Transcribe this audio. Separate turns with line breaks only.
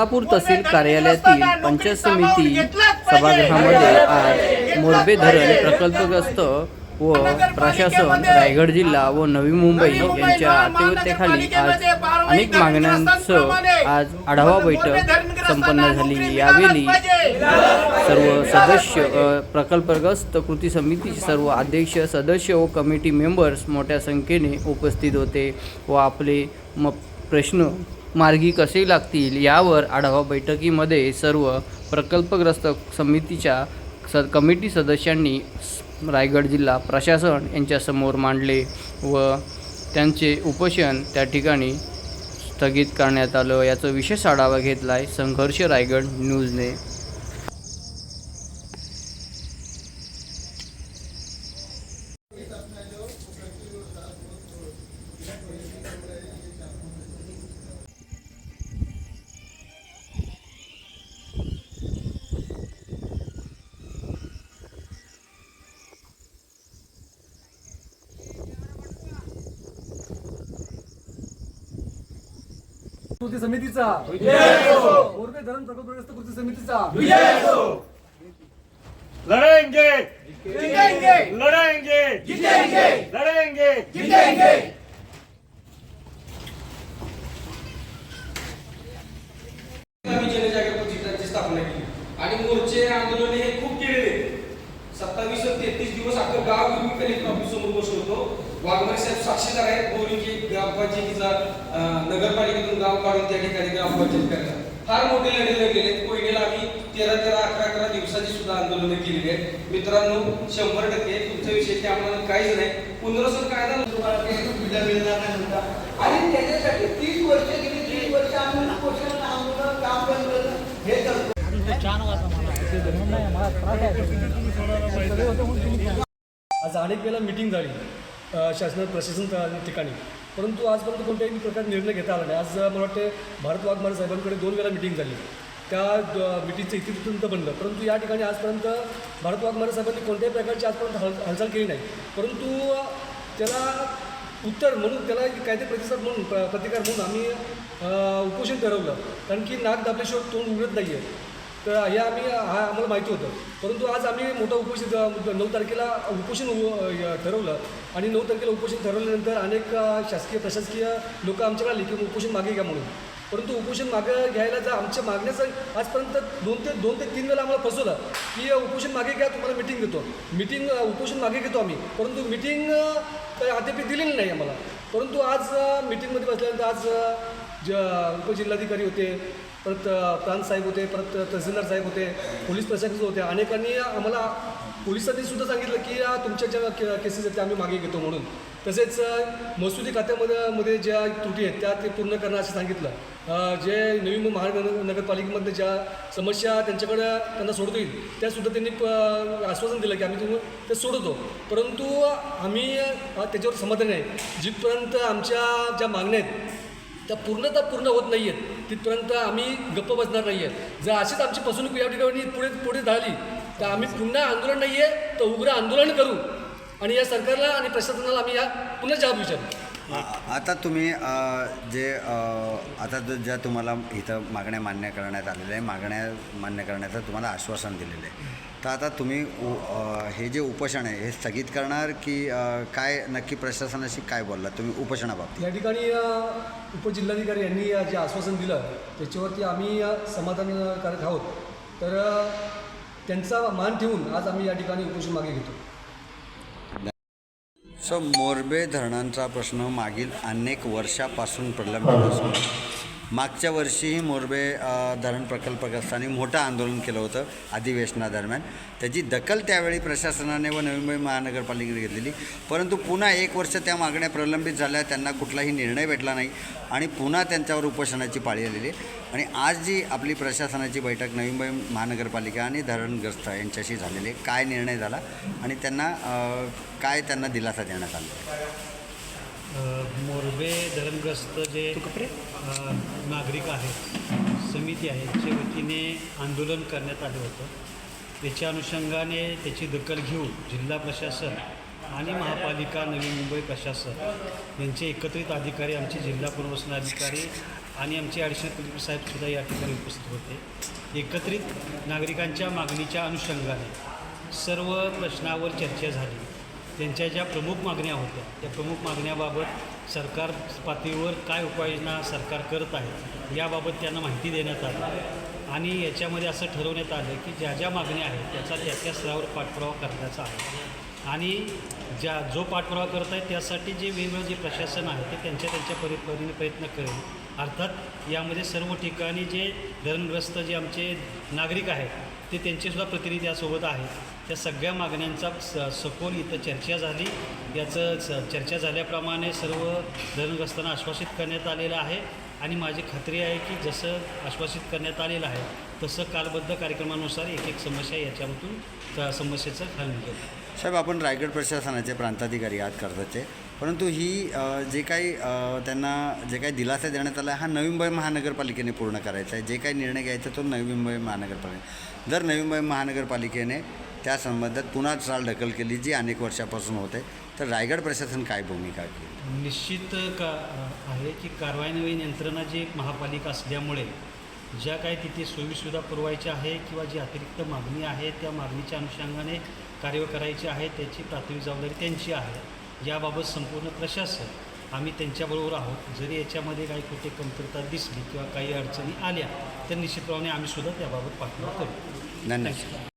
सोलापूर तहसील कार्यालयातील पंचायत समिती सभागृहामध्ये आज मोरबे धरण प्रकल्पग्रस्त व प्रशासन रायगड जिल्हा व नवी मुंबई यांच्या आतिथ्याखाली आज अनेक मागण्यांसह आज आढावा बैठक संपन्न झाली. यावेळी सर्व सदस्य प्रकल्पग्रस्त कृती समितीचे सर्व अध्यक्ष सदस्य व कमिटी मेंबर्स मोठ्या संख्येने उपस्थित होते व आपले म प्रश्न मार्गी कसे लागतील यावर आढावा बैठकीमध्ये सर्व प्रकल्पग्रस्त समितीच्या स कमिटी सदस्यांनी रायगड जिल्हा प्रशासन यांच्यासमोर मांडले व त्यांचे उपोषण त्या ठिकाणी स्थगित करण्यात आलं. याचा विशेष आढावा घेतला आहे संघर्ष रायगड न्यूजने.
कृती समितीचा. मोरबे धरण प्रकल्पग्रस्त कृती समितीचा.
लड़ेंगे लड़ेंगे लड़ेंगे
आम्ही जनजागृती चित्राची स्थापना केली आणि मोर्चे आंदोलन हे खूप केलेले सत्तावीस तेहतीस दिवस अख्खं गाव मी कलेक्टर ऑफिस समोर बसलो होतो वाघमारे साहेब साक्षीदार आहेत. बोरीची ग्रामपंचायतीचा नगरपालिकेतून गाव काढून त्या ठिकाणी ग्रामपंचायत करायचा फार मोठे लढे लढलेले कोयनेला आम्ही तेरा तेरा अकरा अकरा दिवसाची सुद्धा आंदोलनं केलेली आहेत. मित्रांनो शंभर टक्के तुमच्या विषयी आम्हाला काहीच नाही. पुनर्वसन कायदा.
आणि त्याच्यासाठी तीस वर्ष गेली तीस वर्ष आम्ही उपोषण आंदोलन काम बंद केलं. हे करतो
आज अनेक वेळेला मिटिंग झाली. शासन प्रशासन ठिकाणी. परंतु आजपर्यंत कोणत्याही प्रकार निर्णय घेता आला नाही. आज मला वाटते भारत वाघमारे साहेबांकडे दोन वेळा मिटिंग झाली. त्या मिटिंगचं इतिवृत्त बनलं परंतु या ठिकाणी आजपर्यंत भारत वाघमारे साहेबांनी कोणत्याही प्रकारची आजपर्यंत हाल हालचाल केली नाही. परंतु त्याला उत्तर म्हणून त्याला कायदे प्रतिसाद म्हणून प्र- प्रतिकार म्हणून आम्ही उपोषण ठरवलं. कारण की नाक दाबल्याशिवाय तोंड उघडत नाही आहे तर हे आम्ही हा आम्हाला माहिती होतं. परंतु आज आम्ही मोठं उपोषण नऊ तारखेला उपोषण ठरवलं. आणि नऊ तारखेला उपोषण ठरवल्यानंतर अनेक शासकीय प्रशासकीय लोक आमच्याकडे आली की उपोषण मागे घ्या म्हणून. परंतु उपोषण मागे घ्यायला जर आमच्या मागण्याचं आजपर्यंत दोन ते दोन ते तीन वेळा आम्हाला फसवलं की उपोषण मागे घ्या तुम्हाला मिटिंग देतो मिटिंग उपोषण मागे घेतो आम्ही. परंतु मिटिंग काही अद्याप दिलेली नाही आम्हाला. परंतु आज मिटिंगमध्ये बसल्यानंतर आज ज उपजिल्हाधिकारी होते. परत प्रांत साहेब होते परत तहसीलदार साहेब होते पोलीस प्रशासक होते. अनेकांनी आम्हाला पोलिसांनी सुद्धा सांगितलं की तुमच्या ज्या के केसेस आहेत त्या आम्ही मागे घेतो म्हणून. तसेच महसुली खात्यामध्ये मध्ये ज्या त्रुटी आहेत त्या ते पूर्ण करणं असं सांगितलं. जे नवी महानगर नगरपालिकेमध्ये ज्या समस्या त्यांच्याकडे त्यांना सोडता येईल त्यासुद्धा त्यांनी प- आश्वासन दिलं की आम्ही तुम्ही ते सोडवतो. परंतु आम्ही त्याच्यावर समाधान आहे. जिथपर्यंत आमच्या ज्या मागण्या आहेत त्या पूर्णतः पूर्ण होत नाही आहेत तिथपर्यंत आम्ही गप्प बसणार नाही आहे जर अशीच आमची फसवणूक या ठिकाणी पुढे पुढे झाली तर आम्ही पुन्हा आंदोलन नाही आहे तर उग्र आंदोलन करू. आणि या सरकारला आणि प्रशासनाला आम्ही या पुन्हा जबाब विचारू.
आता तुम्ही जे आता ज्या तुम्हाला इथं मागण्या मान्य करण्यात आलेल्या आहे मागण्या मान्य करण्याचं तुम्हाला आश्वासन दिलेलं आहे. तर आता तुम्ही उ- हे जे उपोषण आहे हे स्थगित करणार की काय नक्की प्रशासनाशी काय बोलला तुम्ही उपोषणाबाबतीत
या ठिकाणी उपजिल्हाधिकारी यांनी जे आश्वासन दिलं त्याच्यावरती आम्ही समाधान समाधानकारक आहोत. तर त्यांचा मान ठेवून आज आम्ही या ठिकाणी उपोषण मागे घेतो.
सो मोरबे धरणांचा प्रश्न मागील अनेक वर्षापासून प्रलंबित असून मागच्या वर्षीही मोरबे धरण प्रकल्पग्रस्तांनी मोठं आंदोलन केलं होतं अधिवेशनादरम्यान. त्याची दखल त्यावेळी प्रशासनाने व नवी मुंबई महानगरपालिकेने घेतलेली. परंतु पुन्हा एक वर्ष त्या मागण्या प्रलंबित झाल्या त्यांना कुठलाही निर्णय भेटला नाही आणि पुन्हा त्यांच्यावर उपोषणाची पाळी आलेली आहे. आणि आज जी आपली प्रशासनाची बैठक नवी मुंबई महानगरपालिका आणि धरणग्रस्त यांच्याशी झालेली काय निर्णय झाला आणि त्यांना काय त्यांना दिलासा देण्यात आला?
मोरबे धरणग्रस्त जे नागरिक आहेत समिती आहे याच्या वतीने आंदोलन करण्यात आलं होतं. त्याच्या अनुषंगाने त्याची दखल घेऊन जिल्हा प्रशासन आणि महापालिका नवी मुंबई प्रशासन यांचे एकत्रित अधिकारी आमचे जिल्हा पुनर्वसन अधिकारी आणि आमचे ॲडिशनल कलेक्टर साहेबसुद्धा या ठिकाणी उपस्थित होते. एकत्रित नागरिकांच्या मागणीच्या अनुषंगाने सर्व प्रश्नावर चर्चा झाली. त्यांच्या ज्या प्रमुख मागण्या होत्या त्या प्रमुख मागण्याबाबत सरकार पातळीवर काय उपाययोजना सरकार करत आहे याबाबत त्यांना माहिती देण्यात आली. आणि याच्यामध्ये असं ठरवण्यात आलं की ज्या ज्या मागण्या आहेत त्याचा त्या त्या स्तरावर पाठपुरावा करण्याचा आहे. आणि ज्या जो पाठपुरावा करत आहे त्यासाठी जे वेगवेगळं जे प्रशासन आहे ते त्यांच्या त्यांच्या परी परीने प्रयत्न करेल. अर्थात यामध्ये सर्व ठिकाणी जे धरणग्रस्त जे आमचे नागरिक आहेत ते त्यांचेसुद्धा प्रतिनिधी यासोबत आहेत. त्या सगळ्या मागण्यांचा स सखोल इथं चर्चा झाली. याचं स चर्चा झाल्याप्रमाणे सर्व धरणग्रस्तांना आश्वासित करण्यात आलेलं आहे. आणि माझी खात्री आहे की जसं आश्वासित करण्यात आलेलं आहे तसं कालबद्ध कार्यक्रमानुसार एक एक समस्या याच्यामधून त्या समस्येचं हल निघेल.
साहेब आपण रायगड प्रशासनाचे प्रांताधिकारी आहात कर्जाचे. परंतु ही जे काही त्यांना जे काही दिलासा देण्यात आला आहे हा नवी मुंबई महानगरपालिकेने पूर्ण करायचा आहे. जे काही निर्णय घ्यायचा तो नवी मुंबई महानगरपालिका जर नवी मुंबई महानगरपालिकेने त्या संबंधात पुन्हा चाल ढकल केली जी अनेक वर्षापासून होते तर रायगड प्रशासन काय भूमिका घेईल?
निश्चित का आहे की कारवाईनवीन यंत्रणा जी एक महापालिका असल्यामुळे ज्या काही तिथे सोयीसुविधा पुरवायच्या आहे किंवा जी अतिरिक्त मागणी आहे त्या मागणीच्या अनुषंगाने कार्य करायची आहे त्याची प्राथमिक जबाबदारी त्यांची आहे. याबाबत संपूर्ण प्रशासन आम्ही त्यांच्याबरोबर आहोत. जरी याच्यामध्ये काही कुठे कमतरता दिसली किंवा काही अडचणी आल्या तर निश्चितप्रमाणे आम्ही सुद्धा त्याबाबत पाठपुरावा करू.
धन्यवाद.